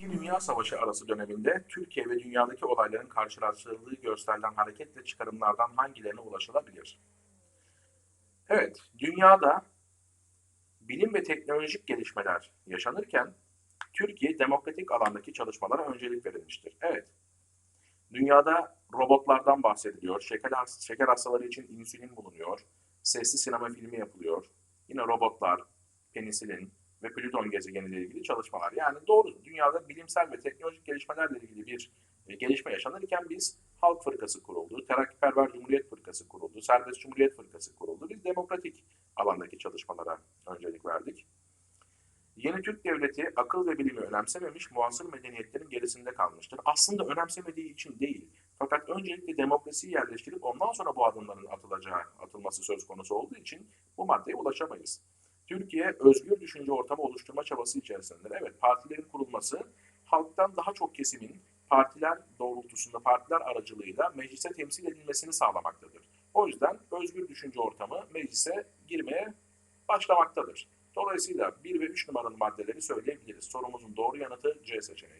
İkinci Dünya Savaşı arası döneminde Türkiye ve dünyadaki olayların karşılaştırıldığı gösterilen hareketle çıkarımlardan hangilerine ulaşılabilir? Evet, dünyada bilim ve teknolojik gelişmeler yaşanırken Türkiye demokratik alandaki çalışmalara öncelik verilmiştir. Evet, dünyada robotlardan bahsediliyor, şeker, şeker hastaları için insülin bulunuyor, sesli sinema filmi yapılıyor, yine robotlar, penisilin, ve Plüton gezegeniyle ilgili çalışmalar. Yani doğru dünyada bilimsel ve teknolojik gelişmelerle ilgili bir e, gelişme yaşanırken biz Halk Fırkası kuruldu, Terakkiperver Cumhuriyet Fırkası kuruldu, Serbest Cumhuriyet Fırkası kuruldu. Biz demokratik alandaki çalışmalara öncelik verdik. Yeni Türk Devleti akıl ve bilimi önemsememiş, muasır medeniyetlerin gerisinde kalmıştır. Aslında önemsemediği için değil. Fakat öncelikle demokrasiyi yerleştirip ondan sonra bu adımların atılacağı, atılması söz konusu olduğu için bu maddeye ulaşamayız. Türkiye özgür düşünce ortamı oluşturma çabası içerisindedir. Evet partilerin kurulması halktan daha çok kesimin partiler doğrultusunda partiler aracılığıyla meclise temsil edilmesini sağlamaktadır. O yüzden özgür düşünce ortamı meclise girmeye başlamaktadır. Dolayısıyla 1 ve 3 numaralı maddeleri söyleyebiliriz. Sorumuzun doğru yanıtı C seçeneğidir.